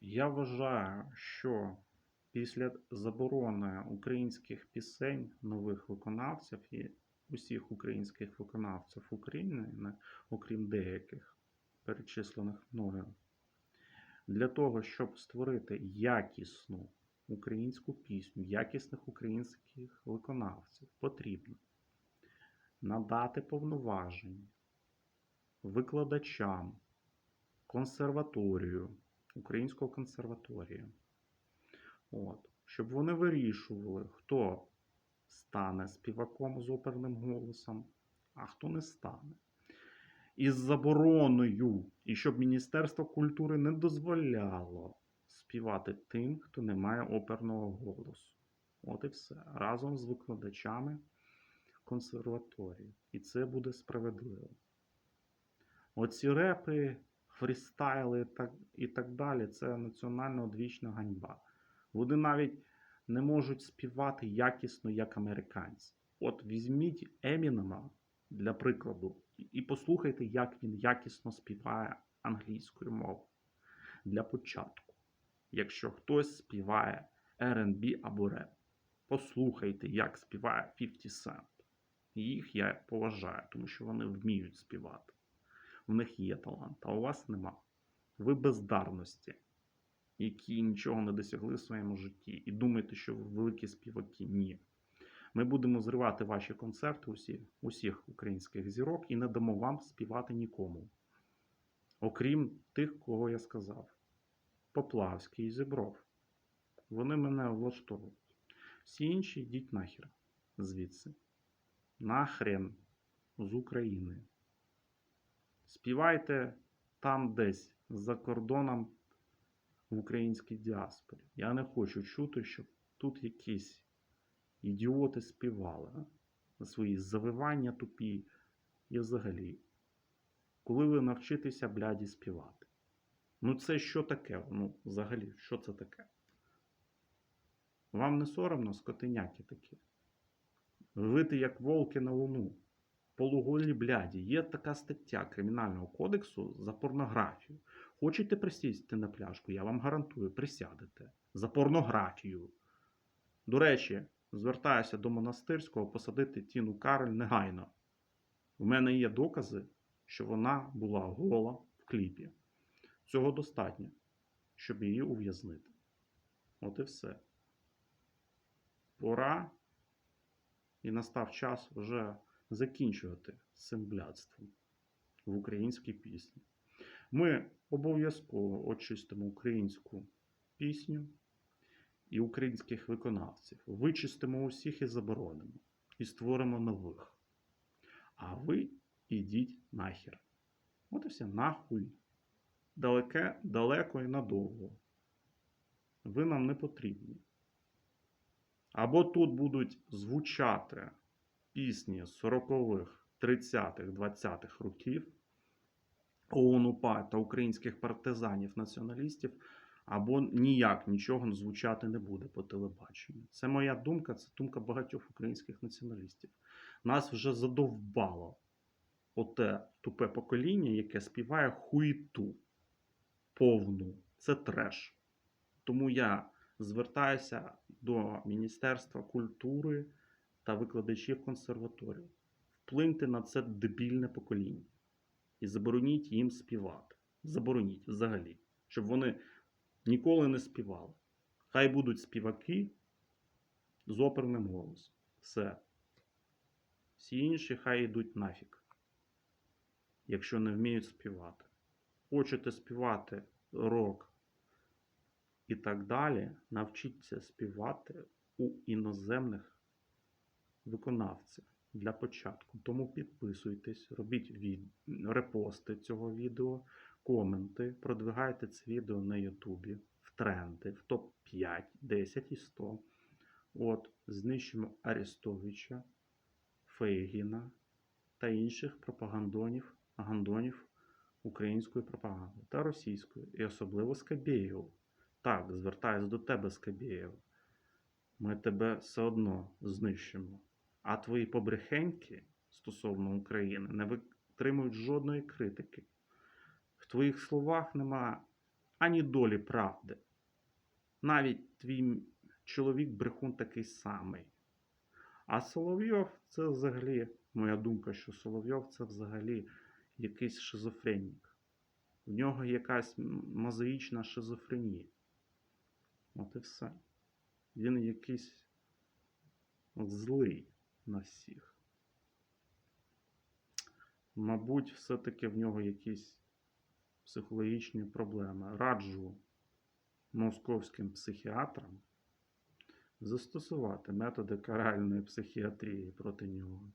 Я вважаю, що після заборони українських пісень нових виконавців і усіх українських виконавців України, окрім деяких перечислених мною, для того, щоб створити якісну українську пісню, якісних українських виконавців, потрібно надати повноваження викладачам консерваторію, Українську консерваторію. От. Щоб вони вирішували, хто стане співаком з оперним голосом, а хто не стане. Із забороною, і щоб Міністерство культури не дозволяло співати тим, хто не має оперного голосу. От і все. Разом з викладачами консерваторії. І це буде справедливо. Оці репи, фрістайли і так далі це національна одвічна ганьба. Вони навіть не можуть співати якісно, як американці. От візьміть Емінема для прикладу і послухайте, як він якісно співає англійською мовою. Для початку. Якщо хтось співає R&B або реп, послухайте, як співає 50 Cent. Їх я поважаю, тому що вони вміють співати. У них є талант, а у вас нема. Ви бездарності, які нічого не досягли в своєму житті, і думаєте, що ви великі співаки. Ні. Ми будемо зривати ваші концерти усі, усіх українських зірок і не дамо вам співати нікому. Окрім тих, кого я сказав: Поплавський і Зібров. Вони мене влаштовують. Всі інші йдіть нахер звідси. Нахрен з України. Співайте там десь за кордоном в українській діаспорі. Я не хочу чути, щоб тут якісь ідіоти співали на свої завивання тупі і взагалі. Коли ви навчитеся бляді співати? Ну це що таке? Ну, взагалі, що це таке? Вам не соромно, скотиняки такі? Вити як волки на луну. Полуголі бляді. Є така стаття Кримінального кодексу за порнографію. Хочете присісти на пляшку, я вам гарантую, присядете. За порнографію. До речі, звертаюся до монастирського посадити Тіну Кароль негайно. У мене є докази, що вона була гола в кліпі. Цього достатньо, щоб її ув'язнити. От і все. Пора і настав час вже закінчувати цим блядством в українській пісні. Ми обов'язково очистимо українську пісню і українських виконавців, вичистимо усіх і заборонимо, і створимо нових. А ви ідіть нахер. От і все, нахуй. Далеке, далеко і надовго. Ви нам не потрібні. Або тут будуть звучати пісні 40-х, 30-х, 20-х років ОУН-УПА та українських партизанів-націоналістів, або ніяк нічого звучати не буде по телебаченню. Це моя думка, це думка багатьох українських націоналістів. Нас вже задовбало оте тупе покоління, яке співає хуїту повну. Це треш. Тому я звертаюся до Міністерства культури та викладачів консерваторії. Вплиньте на це дебільне покоління і забороніть їм співати. Забороніть взагалі, щоб вони ніколи не співали. Хай будуть співаки з оперним голосом. Все. Всі інші хай йдуть нафіг, якщо не вміють співати. Хочете співати рок і так далі, навчіться співати у іноземних виконавців для початку. Тому підписуйтесь, робіть від... репости цього відео, коменти, продвигайте це відео на Ютубі, в тренди, в топ-5, 10 і 100. От, знищимо Арестовича, Фейгіна та інших пропагандонів, гандонів української пропаганди та російської, і особливо Скабєєву. Так, звертаюсь до тебе, Скабєєв. Ми тебе все одно знищимо. А твої побрехеньки стосовно України не витримують жодної критики. В твоїх словах нема ані долі правди. Навіть твій чоловік брехун такий самий. А Соловйов це взагалі, моя думка, що Соловйов це взагалі якийсь шизофренік. В нього якась мозаїчна шизофренія. От і все. Він якийсь злий на всіх. Мабуть, все-таки в нього якісь психологічні проблеми. Раджу московським психіатрам застосувати методи каральної психіатрії проти нього.